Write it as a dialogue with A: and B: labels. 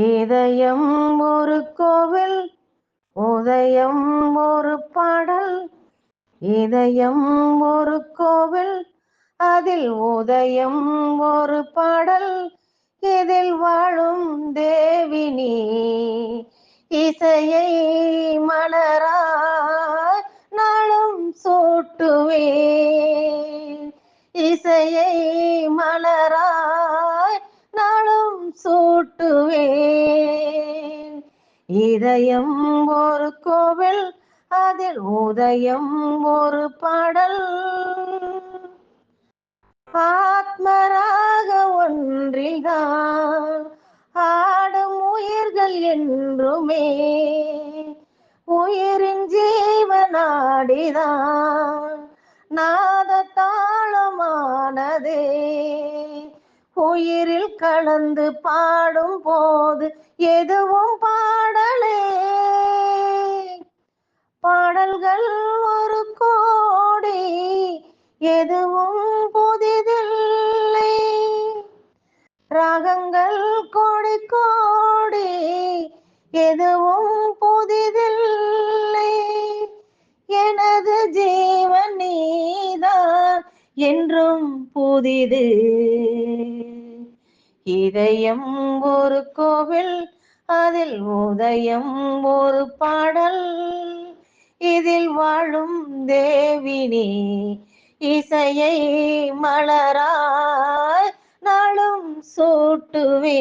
A: இதயம் ஒரு கோவில் உதயம் ஒரு பாடல். இதயம் ஒரு கோவில் அதில் உதயம் ஒரு பாடல். இதில் வாழும் தேவினி இசையை மலராய் நாளும் சூட்டுவே இசையை மலராய் நாளும் சூட்டுவே இதயம் ஒரு கோவில் அதில் உதயம் ஒரு பாடல். ஆத்மராக ஒன்றில்தான் ஆடும் உயிர்கள் என்றுமே. உயிரின் ஜீவனாடிதான் நாத தாளமானதே உயிரில் கலந்து பாடும் போது எதுவும் பாடலே. பாடல்கள் ஒரு கோடி எதுவும் புதிதில்லை. ராகங்கள் கோடி கோடி எதுவும் புதிதில்லை. எனது ஜீவன் நீதான் என்றும் புதிது. இதயம் ஒரு கோவில் அதில் உதயம் ஒரு பாடல். இதில் வாழும் தேவினி இசையை மலராய் நாளும் சூட்டுவே